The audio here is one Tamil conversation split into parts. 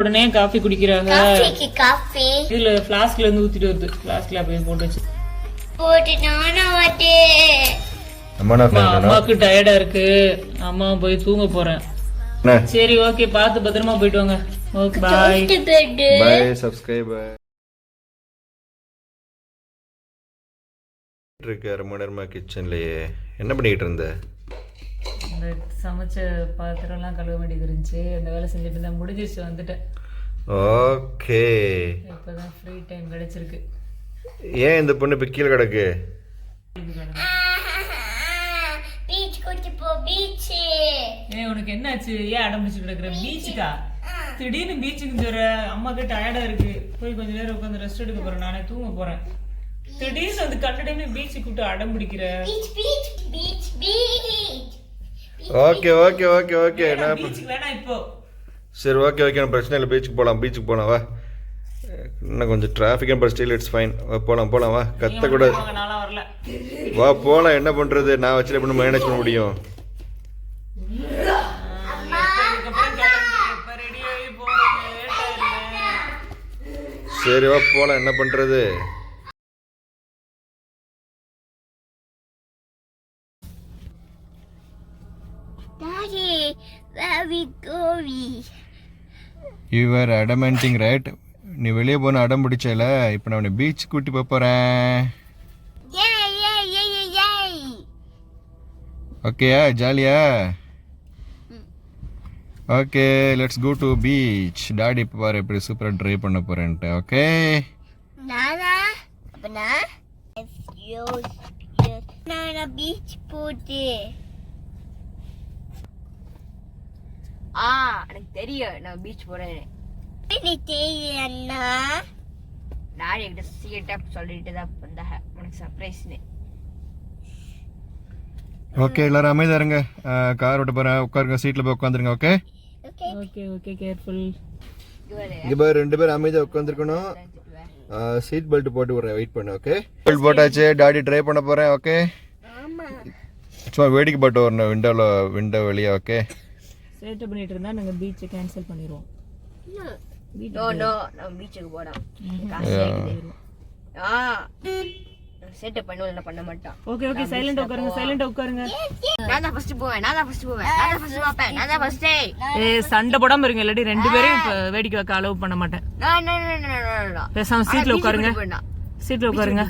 உடனே காஃபி குடிக்கிறாங்க. காஃபி. இதுல பிளாஸ்க்ல இருந்து ஊத்திட்டு வருது. பிளாஸ்க்ல அப்படியே போட்டு வச்சு. போட்டு நான் அம்மா, அம்மாவுக்கு டயர்டா இருக்கு. அம்மா போய் தூங்க போறேன். சரி ஓகே பார்த்து பத்திரமா போயிட்டு வாங்க. ஓகே பாய் பை சப்ஸ்கிரைபர் இருக்கு அரை மணி நேரமா கிச்சன்லயே என்ன பண்ணிக்கிட்டு இருந்த? இந்த சமைச்ச பாத்திரம்லாம் கழுவ வேண்டியது இருந்துச்சு. அந்த வேலை செஞ்சுட்டு இருந்தேன். முடிஞ்சிருச்சு வந்துட்டேன். ஓகே. இப்பதான் ஃப்ரீ டைம் கிடைச்சிருக்கு. ஏன் இந்த பொண்ணு இப்போ கீழே கிடக்கு? பீச் கூட்டி போ பீச் ஏய் உனக்கு என்னாச்சு? ஏன் அடம்பிச்சு கிடக்குற? பீச்சுக்கா? திடீர்னு பீச்சுக்கு சொல்ற. அம்மாக்கு டயர்டா இருக்கு. போய் கொஞ்ச நேரம் உட்காந்து ரெஸ்ட் எடுக்க போறேன். நானே தூங்க போறேன். திடீர்னு வந்து கண்ட டைம்ல பீச்சுக்கு கூப்பிட்டு அடம் பிடிக்கிற? Beach beach beach beach. Okay okay okay okay இப்போ. சரி ஓகே ஓகே நான் பிரச்சனை இல்லை. பீச்சுக்கு போகலாம் பீச்சுக்கு போகலாம் வா. இன்னும் கொஞ்சம் traffic and still it's fine போகலாம் போகலாம் வா. கத்த கூட. வாங்க நான்லாம் வரல. வா போகலாம் என்ன பண்ணுறது நான் வச்சு எப்படி மேனேஜ் பண்ண முடியும். சரி வா போகலாம் என்ன பண்ணுறது daddy where we going? You are adamanting right நீ வெளியே போன அடம் பிடிச்சல இப்போ நான் உன்னை பீச் கூட்டி போக போகிறேன் yeah yeah ஓகேயா ஜாலியா? Okay let's go to beach daddy இப்போ பாரு எப்படி சூப்பராக ட்ரை பண்ண போகிறேன்ட்டு ஓகே நானா? அப்பனா? நானா பீச் போட்டு. ஆ எனக்கு தெரியும். நான் பீச் போறேன் என்ன தெரியும் அண்ணா. டாடி கிட்ட சீக்கிரட்டா சொல்லிட்டு தான் வந்தாங்க உனக்கு சர்ப்ரைஸ்னு ஓகே எல்லாரும் அமைதியா இருங்க. கார் விட்டு போகிறேன் உட்காருங்க சீட்டில் போய் உட்காந்துருங்க okay okay okay okay careful இங்கே பாரு ரெண்டு பேரும் அமைதியாக உட்காந்துருக்கணும். சீட் பெல்ட் போட்டு விட்றேன். வெயிட் பண்ணு ஓகே பெல்ட் போட்டாச்சு. டாடி ட்ரை பண்ண போகிறேன் ஓகே ஆமா. சும்மா வேடிக்கை போட்டு வரணும் விண்டோவில் விண்டோ வெளியே ஓகே சேட்டை பண்ணிட்டு இருந்தா நாங்க பீச்சை கேன்சல் பண்ணிடுவோம் நோ நோ நம்ம பீச்சுக்கு போறோம் ஆ. செட் பண்ணுவோம் இல்லை பண்ண மாட்டான். ஓகே ஓகே சைலண்ட் உட்காருங்க சைலண்ட் உட்காருங்க. நான் தான் ஃபர்ஸ்ட் போவேன் நான் தான் ஃபர்ஸ்ட் போவேன் நான் தான் ஃபர்ஸ்ட் பார்ப்பேன் நான் தான் ஃபர்ஸ்ட் ஏ. சண்டை போடாம இருங்க இல்லாட்டி ரெண்டு பேரையும் இப்ப வேடிக்கை வைக்க அலோவ் பண்ண மாட்டேன். நான் நான் பேசாம சீட்ல உட்காருங்க. சீட்ல உட்காருங்க.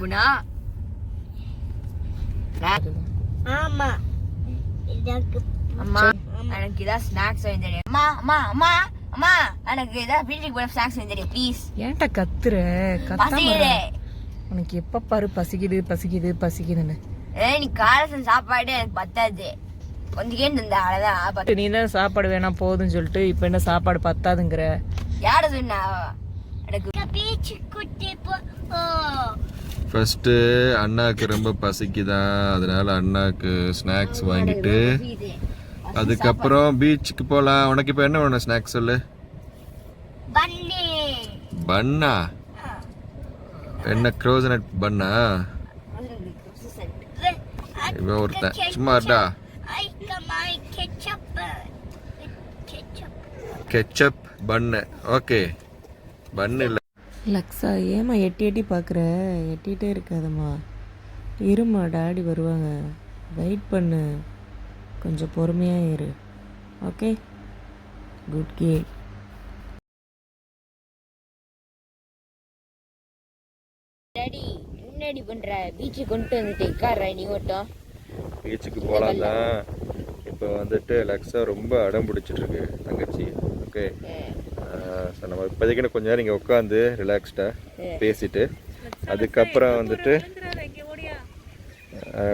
ஆமா. எனக்கு இதான் ஸ்நாக்ஸ் வாங்கி தெரியும் அம்மா அம்மா அம்மா அம்மா எனக்கு இதான் பீச்சுக்கு போய் ஸ்நாக்ஸ் வாங்கி தெரியும் ப்ளீஸ் ஏன்டா கத்துற? கத்தாம பசிக்குது. உனக்கு எப்ப பாரு பசிக்குது பசிக்குது பசிக்குதுன்னு. ஏய் நீ காலையில் சாப்பாடு எனக்கு பத்தாது. கொஞ்சம் கேட்டு இருந்தா அவ்வளோதான் பத்து. நீ தான் சாப்பாடு வேணாம் போதும்னு சொல்லிட்டு இப்ப என்ன சாப்பாடு பத்தாதுங்கிற? யார சொன்னா? எனக்கு பீச் கூட்டி போ ஓ. ஃபர்ஸ்ட்டு அண்ணாக்கு ரொம்ப பசிக்குதான் அதனால அண்ணாக்கு ஸ்நாக்ஸ் வாங்கிட்டு இது அதுக்கப்புறம் பீச்சுக்கு போகலாம் உனக்கு இப்போ என்ன வேணும்? ஸ்நாக்ஸ் சொல்லு. பன்னி. பன்னா என்ன க்ரோசனட் பன்னா இவன் ஒருத்தன். சும்மா இருடா. கெச்சப். பன்னு ஓகே. பன்னு இல்லை. லக்ஸா ஏமா எட்டி எட்டி பார்க்குற எட்டிகிட்டே இருக்காதம்மா. இருமா டாடி வருவாங்க. வெயிட் பண்ணு. கொஞ்சம் பொறுமையாக இரு. ஓகே குட் கேட் டாடி முன்னாடி பண்ற பீச்சுக்கு கொண்டு வந்துட்டு உட்கார்ற நீ மட்டும். பீச்சுக்கு போகலாம் தான் இப்போ வந்துட்டு லக்ஸா ரொம்ப அடம் பிடிச்சிட்டு இருக்கு தங்கச்சி ஓகே ஸோ நம்ம இப்போதைக்கு கொஞ்ச நேரம் இங்கே உட்காந்து ரிலாக்ஸ்டாக பேசிட்டு அதுக்கப்புறம் வந்துட்டு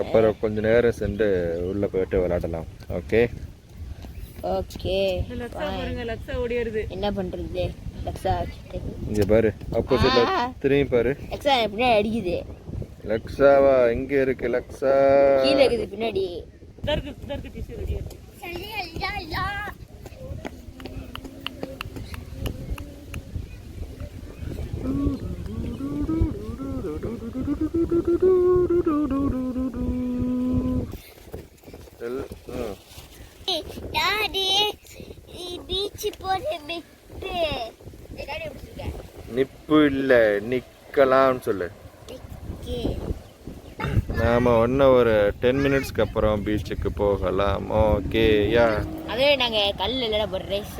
அப்புறம் கொஞ்ச நேரம் சென்று உள்ளே போயிட்டு விளையாடலாம். ஓகே? ஓகே. என்ன பண்றது? இங்கே பாரு ஆப்போசிட்ல திரும்பி பாரு. லக்ஸா பின்னாடி அடிக்குது. லக்ஸாவா? எங்கே இருக்கு லக்ஸா? கீழே இருக்குது பின்னாடி. பீச் போட்டு நிப்பு இல்லை நிற்கலாம்னு சொல்லு. நாம ஒன்றும் ஒரு டென் மினிட்ஸ்க்கு அப்புறம் பீச்சுக்கு போகலாம். ஓகே யா? அதே நாங்கள் கல் இல்லைனா ஒரு ரேஸ்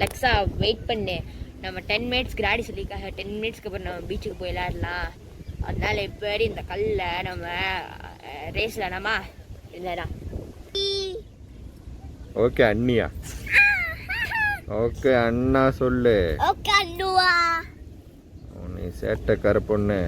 லக்ஸா வெயிட் பண்ணு. நம்ம டென் மினிட்ஸ்க்கு டாடி சொல்லியிருக்காங்க. டென் மினிட்ஸ்க்கு அப்புறம் நம்ம பீச்சுக்கு போய் விளையாடலாம். அதனால இப்போ இந்த கல்ல நம்ம ரேஸ் விளையாடாமா இல்லைடா. ஓகே அண்ணியா? ஓகே அண்ணா சொல்லு. ஓகே அண்ணுவா. நீ சேட்டைக்கார பொண்ணு